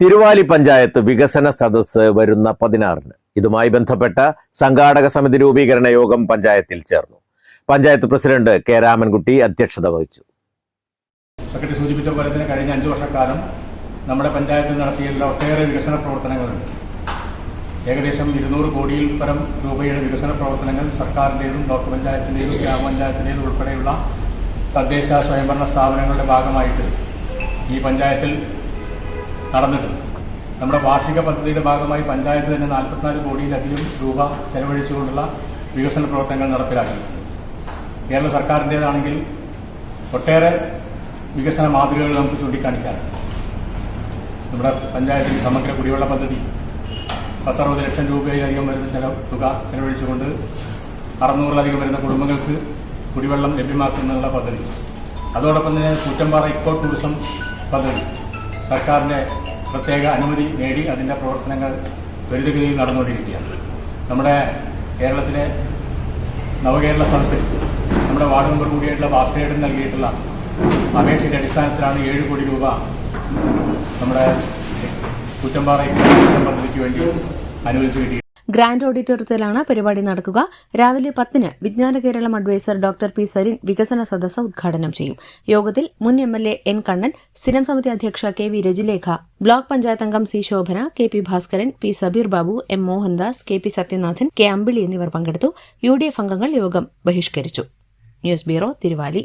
തിരുവാലി പഞ്ചായത്ത് വികസന സദസ്സ് വരുന്ന പതിനാറിന്. ഇതുമായി ബന്ധപ്പെട്ട സംഘാടക സമിതി രൂപീകരണ യോഗം പഞ്ചായത്തിൽ ചേർന്നു. പഞ്ചായത്ത് പ്രസിഡന്റ് കെ രാമൻകുട്ടി അധ്യക്ഷത വഹിച്ചു. സെക്രട്ടറി സൂചിപ്പിച്ച പോലെ തന്നെ കഴിഞ്ഞ അഞ്ച് വർഷക്കാലം നമ്മുടെ പഞ്ചായത്തിൽ നടത്തിയിട്ടുള്ള ഒട്ടേറെ വികസന പ്രവർത്തനങ്ങളുണ്ട്. ഏകദേശം ഇരുന്നൂറ് കോടിയിൽ പരം രൂപയുടെ വികസന പ്രവർത്തനങ്ങൾ സർക്കാരിന്റെതും ബ്ലോക്ക് പഞ്ചായത്തിന്റെതും ഗ്രാമപഞ്ചായത്തിന്റെതും ഉൾപ്പെടെയുള്ള തദ്ദേശ സ്വയംഭരണ സ്ഥാപനങ്ങളുടെ ഭാഗമായിട്ട് ഈ പഞ്ചായത്തിൽ നടന്നിട്ടുണ്ട്. നമ്മുടെ വാർഷിക പദ്ധതിയുടെ ഭാഗമായി പഞ്ചായത്ത് തന്നെ നാൽപ്പത്തിനാല് കോടിയിലധികം രൂപ ചെലവഴിച്ചുകൊണ്ടുള്ള വികസന പ്രവർത്തനങ്ങൾ നടപ്പിലാക്കിയിട്ടുണ്ട്. കേരള സർക്കാരിന്റേതാണെങ്കിൽ ഒട്ടേറെ വികസന മാതൃകകൾ നമുക്ക് ചൂണ്ടിക്കാണിക്കാറുണ്ട്. നമ്മുടെ പഞ്ചായത്തിൽ സമഗ്ര കുടിവെള്ള പദ്ധതി പത്തറുപത് ലക്ഷം രൂപയിലധികം വരുന്ന ചെലവ് തുക ചെലവഴിച്ചുകൊണ്ട് അറുന്നൂറിലധികം വരുന്ന കുടുംബങ്ങൾക്ക് കുടിവെള്ളം ലഭ്യമാക്കുന്നതിനുള്ള പദ്ധതി. അതോടൊപ്പം തന്നെ കൂറ്റമ്പാറ ഇക്കോ ടൂറിസം പദ്ധതി. സർക്കാരിന്റെ പ്രത്യേക അനുമതി നേടി അതിന്റെ പ്രവർത്തനങ്ങൾ ത്വരിതഗതിയിൽ നടന്നുകൊണ്ടിരിക്കുകയാണ്. നമ്മുടെ കേരളത്തിലെ നവകേരള സദസ്സിൽ നമ്മുടെ വാർഡ് മെമ്പർ കൂടിയായിട്ടുള്ള ഭാസ്കരേട്ടൻ നൽകിയിട്ടുള്ള അപേക്ഷയുടെ അടിസ്ഥാനത്തിലാണ് ഏഴ് കോടി രൂപ നമ്മുടെ കുറ്റമ്പാറ പദ്ധതിക്ക് വേണ്ടി അനുവദിച്ചു കിട്ടിയത് ഗ്രാൻഡ് ഓഡിറ്റോറിയത്തിലാണ് പരിപാടി നടക്കുക. രാവിലെ പത്തിന് Vijnana Keralam adviser doctor P Sarin വികസന സദസ്സ് ഉദ്ഘാടനം ചെയ്യും. യോഗത്തിൽ മുൻ M L A N Kannan സ്ഥിരം സമിതി അധ്യക്ഷ K V Rajilekha block panchayat അംഗം C Shobhana K P Bhaskaran P Sabeer Babu M Mohandas K P Sathyanathan K Ambili എന്നിവർ പങ്കെടുത്തു. യു ഡി എഫ് അംഗങ്ങൾ യോഗം ബഹിഷ്കരിച്ചു. News bureau Thiruvali.